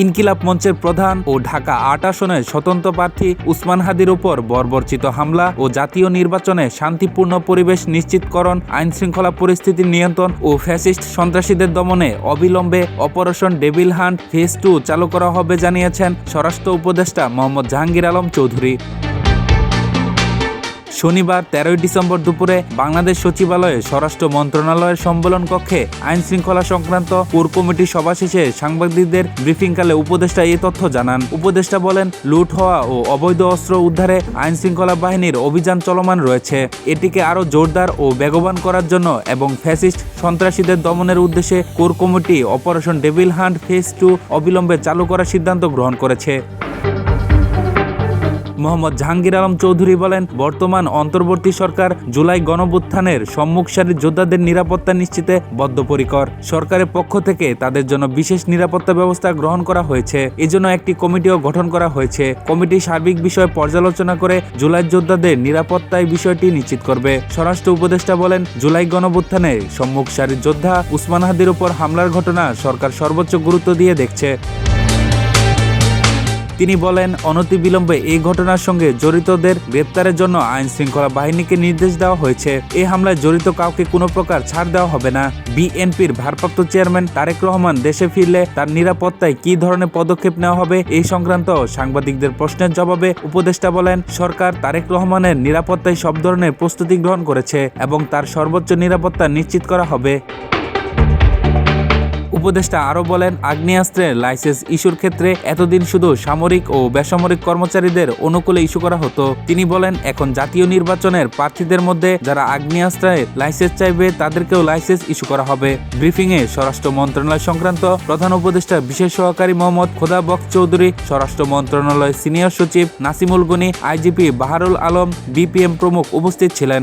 ইনকিলাব মঞ্চের প্রধান ও ঢাকা আট আসনের স্বতন্ত্র প্রার্থী উসমান হাদির উপর বর্বরচিত হামলা ও জাতীয় নির্বাচনে শান্তিপূর্ণ পরিবেশ নিশ্চিতকরণ আইন শৃঙ্খলা পরিস্থিতির নিয়ন্ত্রণ ও ফ্যাসিস্ট সন্ত্রাসীদের দমনে অবিলম্বে operation devil hunt phase two চালু করা হবে, জানিয়েছেন স্বরাষ্ট্র উপদেষ্টা মোহাম্মদ জাহাঙ্গীর আলম চৌধুরী। শনিবার তেরোই ডিসেম্বর দুপুরে বাংলাদেশ সচিবালয়ে স্বরাষ্ট্র মন্ত্রণালয়ের সম্মেলন কক্ষে আইন শৃঙ্খলা সংক্রান্ত কোর কমিটির সভা শেষে সাংবাদিকদের ব্রিফিংকালে উপদেষ্টা এই তথ্য জানান। উপদেষ্টা বলেন, লুট হওয়া ও অবৈধ অস্ত্র উদ্ধারে আইন শৃঙ্খলা বাহিনীর অভিযান চলমান রয়েছে। এটিকে আরও জোরদার ও বেগবান করার জন্য এবং ফ্যাসিস্ট সন্ত্রাসীদের দমনের উদ্দেশ্যে core committee operation devil hunt phase two অবিলম্বে চালু করার সিদ্ধান্ত গ্রহণ করেছে। মোহাম্মদ জাহাঙ্গীর আলম চৌধুরী বলেন, বর্তমান অন্তর্বর্তী সরকার জুলাই গণবুত্থানের সম্মুখ সারির যোদ্ধাদের নিরাপত্তা নিশ্চিতে বদ্ধপরিকর। সরকারের পক্ষ থেকে তাদের জন্য বিশেষ নিরাপত্তা ব্যবস্থা গ্রহণ করা হয়েছে। এজন্য একটি কমিটিও গঠন করা হয়েছে। কমিটি সার্বিক বিষয় পর্যালোচনা করে জুলাই যোদ্ধাদের নিরাপত্তায় বিষয়টি নিশ্চিত করবে। স্বরাষ্ট্র উপদেষ্টা বলেন, জুলাই গণবুত্থানে সম্মুখ সারির যোদ্ধা উসমান হাদির উপর হামলার ঘটনা সরকার সর্বোচ্চ গুরুত্ব দিয়ে দেখছে। তিনি বলেন, অনতিবিলম্বে এই ঘটনার সঙ্গে জড়িতদের গ্রেপ্তারের জন্য আইন শৃঙ্খলা বাহিনীকে নির্দেশ দেওয়া হয়েছে। এই হামলায় জড়িত কাউকে কোনো প্রকার ছাড় দেওয়া হবে না। বিএনপির ভারপ্রাপ্ত চেয়ারম্যান তারেক রহমান দেশে ফিরলে তার নিরাপত্তায় কী ধরনের পদক্ষেপ নেওয়া হবে এই সংক্রান্ত সাংবাদিকদের প্রশ্নের জবাবে উপদেষ্টা বলেন, সরকার তারেক রহমানের নিরাপত্তায় সব ধরনের প্রস্তুতি গ্রহণ করেছে এবং তার সর্বোচ্চ নিরাপত্তা নিশ্চিত করা হবে। উপদেষ্টা আরও বলেন আগ্নেয়াস্ত্রের লাইসেন্স ইস্যুর ক্ষেত্রে এতদিন শুধু সামরিক ও বেসামরিক কর্মচারীদের অনুকূলে ইস্যু করা হতো। তিনি বলেন, এখন জাতীয় নির্বাচনের প্রার্থীদের মধ্যে যারা আগ্নেয়াস্ত্রের লাইসেন্স চাইবে, তাদেরকেও লাইসেন্স ইস্যু করা হবে। ব্রিফিংয়ে স্বরাষ্ট্র মন্ত্রণালয় সংক্রান্ত প্রধান উপদেষ্টা, বিশেষ সহকারী মোহাম্মদ খোদা বক চৌধুরী, স্বরাষ্ট্র মন্ত্রণালয় সিনিয়র সচিব নাসিমুল গনি, আইজিপি বাহারুল আলম, বিপিএম প্রমুখ উপস্থিত ছিলেন।